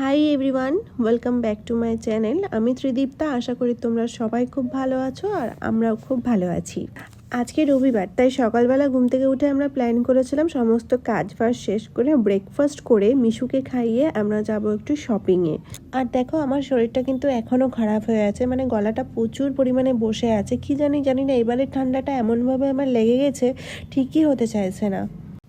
Hi everyone welcome back to my channel আমি ত্রিদীপ্তা। আশা করি তোমরা সবাই খুব ভালো আছো আর আমরাও খুব ভালো আছি। আজকে রবিবার, তাই সকালবেলা ঘুম থেকে উঠে আমরা প্ল্যান করেছিলাম সমস্ত কাজ ফাজ শেষ করে ব্রেকফাস্ট করে মিশুকে খাইয়ে আমরা যাব একটু শপিংয়ে আর দেখো, আমার শরীরটা কিন্তু এখনও খারাপ হয়ে আছে। মানে গলাটা প্রচুর পরিমাণে বসে আছে। কি জানি জানি না, এবারের ঠান্ডাটা এমনভাবে আমার লেগে গেছে, ঠিকই হতে চাইছে না।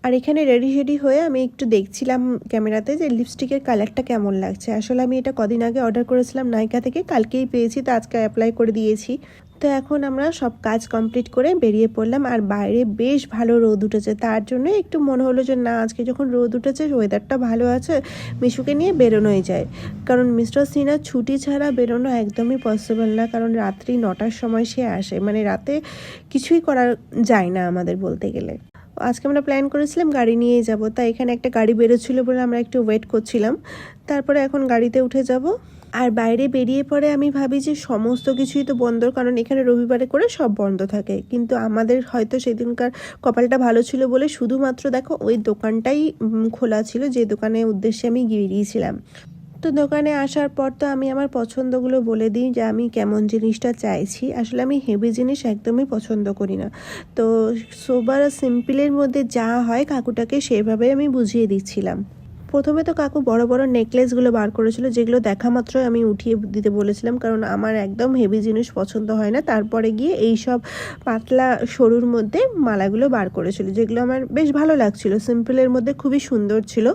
আর এখানে রেডি শেডি হয়ে আমি একটু দেখছিলাম ক্যামেরাতে যে লিপস্টিকের কালারটা কেমন লাগছে। আসলে আমি এটা কদিন আগে অর্ডার করেছিলাম নাইকা থেকে, কালকেই পেয়েছি, তো আজকে অ্যাপ্লাই করে দিয়েছি। তো এখন আমরা সব কাজ কমপ্লিট করে বেরিয়ে পড়লাম, আর বাইরে বেশ ভালো রোদ উঠেছে। তার জন্য একটু মনে হলো যে, না, আজকে যখন রোদ উঠেছে ওয়েদারটা ভালো আছে, মিশুকে নিয়ে বেরোনোই যায়। কারণ মিস্টার সিনার ছুটি ছাড়া বেরোনো একদমই পসিবল না, কারণ রাত্রি নটার সময় সে আসে। মানে রাতে কিছুই করা যায় না আমাদের বলতে গেলে। আজকে আমরা প্ল্যান করেছিলাম গাড়ি নিয়েই যাব, তাই এখানে একটা গাড়ি বেরোচ্ছিল বলে আমরা একটু ওয়েট করছিলাম। তারপরে এখন গাড়িতে উঠে যাব। আর বাইরে বেরিয়ে পরে আমি ভাবি যে সমস্ত কিছুই তো বন্ধ, কারণ এখানে রবিবারে করে সব বন্ধ থাকে। কিন্তু আমাদের হয়তো সেদিনকার কপালটা ভালো ছিল বলে শুধুমাত্র দেখো ওই দোকানটাই খোলা ছিল, যে দোকানের উদ্দেশ্যে আমি বেরিয়েছিলাম তো দোকানে আসার পর তো আমি আমার পছন্দগুলো বলে দিই যে আমি কেমন জিনিসটা চাইছি। আসলে আমি হেভি জিনিস একদমই পছন্দ করি না। তো সোবার সিম্পলের মধ্যে যা হয় কাকুটাকে সেভাবে আমি বুঝিয়ে দিচ্ছিলাম। প্রথমে তো কাকু বড় বড় নেকলেসগুলো বার করেছিল, যেগুলো দেখা মাত্রই আমি উঠিয়ে দিতে বলেছিলাম, কারণ আমার একদম হেভি জিনিস পছন্দ হয় না। তারপরে গিয়ে এই সব পাতলা সরুর মধ্যে মালাগুলো বার করেছিল, যেগুলো আমার বেশ ভালো লাগছিল। সিম্পলের মধ্যে খুবই সুন্দর ছিল।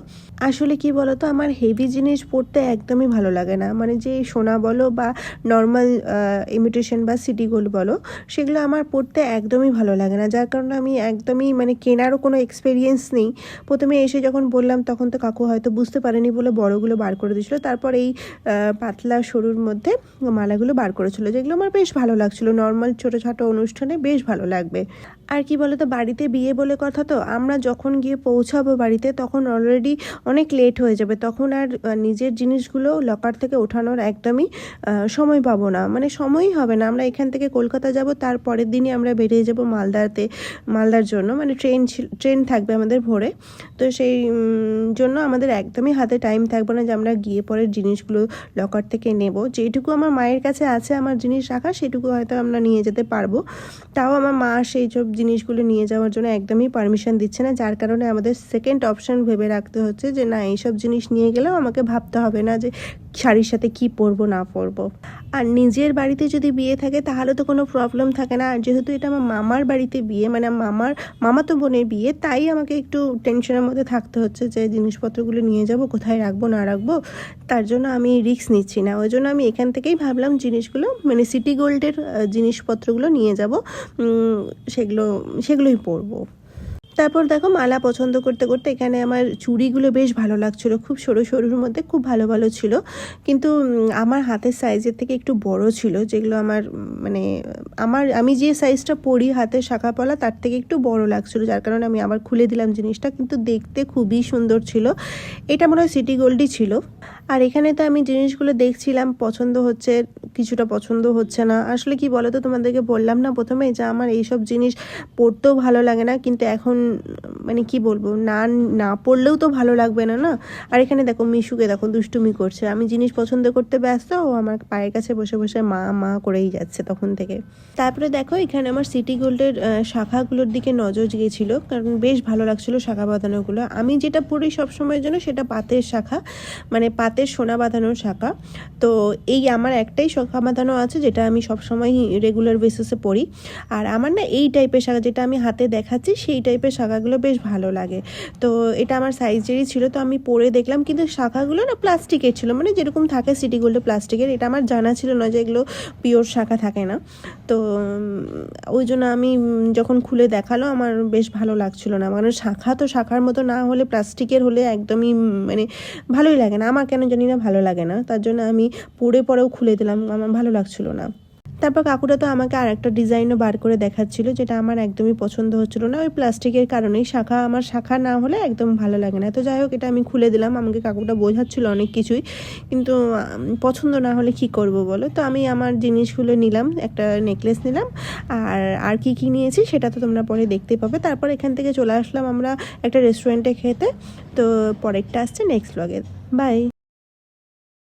আসলে কি বলতো, আমার হেভি জিনিস পরতে একদমই ভালো লাগে না। মানে যে সোনা বলো বা নর্মাল ইমিটেশন বা সিটি গোল্ড বলো, সেগুলো আমার পরতে একদমই ভালো লাগে না। যার কারণে আমি একদমই মানে কেনারও কোনো এক্সপিরিয়েন্স নেই। প্রথমে এসে যখন বললাম, তখন তো কাকু হয়তো বুঝতে পারেনি বলে বড়গুলো বার করে দিয়েছিলো। তারপর এই পাতলা সরুর মধ্যে মালাগুলো বার করেছিল, যেগুলো আমার বেশ ভালো লাগছিল। নর্মাল ছোটো ছোটো অনুষ্ঠানে বেশ ভালো লাগবে। আর কি বলতো, বাড়িতে বিয়ে বলে কথা তো, আমরা যখন গিয়ে পৌঁছাবো বাড়িতে তখন অলরেডি অনেক লেট হয়ে যাবে। তখন আর নিজের জিনিসগুলো লকার থেকে ওঠানোর একদমই সময় পাবো না। মানে সময়ই হবে না। আমরা এখান থেকে কলকাতা যাব, তার পরের দিনই আমরা বেরিয়ে যাব মালদাতে, মালদার জন্য। মানে ট্রেন ট্রেন থাকবে আমাদের ভোরে। তো সেই জন্য আমাদের একদমই হাতে টাইম থাকবে না যে আমরা গিয়ে পরের জিনিসগুলো লকার থেকে নেব। যেটুকু আমার মায়ের কাছে আছে আমার জিনিস রাখা, সেটুকু হয়তো আমরা নিয়ে যেতে পারব। তাও আমার মা সেই সব জিনিসগুলো নিয়ে যাওয়ার জন্য একদমই পারমিশন দিচ্ছে না। যার কারণে আমাদের সেকেন্ড অপশন ভেবে রাখতে হচ্ছে যে, না, এইসব জিনিস নিয়ে গেলেও আমাকে ভাবতে হবে না যে শাড়ির সাথে কি পরবো, না পরবো। আর নিজের বাড়িতে যদি বিয়ে থাকে, তাহলে তো কোনো প্রবলেম থাকে না। আর যেহেতু এটা আমার মামার বাড়িতে বিয়ে মানে মামার মামাতো বোনের বিয়ে, তাই আমাকে একটু টেনশনের মধ্যে থাকতে হচ্ছে যে জিনিসপত্রগুলো নিয়ে যাব, কোথায় রাখব, না রাখব। তার জন্য আমি রিস্ক নিচ্ছি না। ওই জন্য আমি এখান থেকেই ভাবলাম জিনিসগুলো মানে সিটি গোল্ডের জিনিসপত্রগুলো নিয়ে যাব। সেগুলো, সেগুলোই পরবো। তারপর দেখো মালা পছন্দ করতে করতে এখানে আমার চুড়িগুলো বেশ ভালো লাগছিল। খুব সরু সরুর মধ্যে খুব ভালো ভালো ছিল। কিন্তু আমার হাতের সাইজের থেকে একটু বড় ছিল, যেগুলো আমার মানে আমার, আমি যে সাইজটা পরি হাতের শাখা পলা তার থেকে একটু বড় লাগছিল, যার কারণে আমি আবার খুলে দিলাম জিনিসটা। কিন্তু দেখতে খুবই সুন্দর ছিল। এটা মনে হয় সিটি গোল্ডই ছিল। আর এখানে তো আমি জিনিসগুলো দেখছিলাম, পছন্দ হচ্ছে, কিছুটা পছন্দ হচ্ছে না। আসলে কি বলো তো তোমাদেরকে বললাম না প্রথমে যে আমার এইসব জিনিস পড়তেও ভালো লাগে না, কিন্তু এখন মানে কি বলব, না না পড়লেও তো ভালো লাগবে না না? আর এখানে দেখো মিশুকে দেখো দুষ্টুমি করছে। আমি জিনিস পছন্দ করতে ব্যস্ত, ও আমার পায়ের কাছে বসে বসে মা মা করেই যাচ্ছে তখন থেকে। তারপরে দেখো এখানে আমার সিটি গোল্ডের শাখাগুলোর দিকে নজর গিয়েছিল, কারণ বেশ ভালো লাগছিল শাখা বাঁধানোগুলো। আমি যেটা পড়ি সবসময়ের জন্য সেটা পাতের শাখা মানে পাতের সোনা বাঁধানোর শাখা। তো এই আমার একটাই শাখা বাঁধানো আছে, যেটা আমি সবসময় রেগুলার বেসিসে পড়ি। আর আমার না এই টাইপের শাখা যেটা আমি হাতে দেখাচ্ছি, সেই টাইপের শাখাগুলো বেশ ভালো লাগে। তো এটা আমার সাইজেরই ছিল, তো আমি পরে দেখলাম, কিন্তু শাখাগুলো না প্লাস্টিকের ছিল। মানে যেরকম থাকে সিটি গোল্ডে প্লাস্টিকের এটা আমার জানা ছিল না যে এগুলো পিওর শাখা থাকে না। তো ওই জন্য আমি যখন খুলে দেখাল, আমার বেশ ভালো লাগছিল না। মানে শাখা তো শাখার মতো না হলে প্লাস্টিকের হলে একদমই মানে ভালোই লাগে না। আমার কেন জানি না, ভালো লাগে না। তার জন্য আমি পরে পরেও খুলে দিলাম, আমার ভালো লাগছিল না। তারপর কাকুটা তো আমাকে আর একটা ডিজাইনও বার করে দেখাচ্ছিল, যেটা আমার একদমই পছন্দ হচ্ছিল না। ওই প্লাস্টিকের কারণেই শাখা, আমার শাখা না হলে একদম ভালো লাগে না। তো যাই হোক, এটা আমি খুলে দিলাম, আমাকে কাকুটা বোঝাচ্ছিল অনেক কিছুই। কিন্তু পছন্দ না হলে কি করব বলো? তো আমি আমার জিনিসগুলো নিলাম, একটা নেকলেস নিলাম, আর আর কি কি নিয়েছি সেটা তো তোমরা পরে দেখতে পাবে। তারপর এখান থেকে চলে আসলাম আমরা একটা রেস্টুরেন্টে খেতে। তো পরেরটা আসছে নেক্সট ব্লগে বাই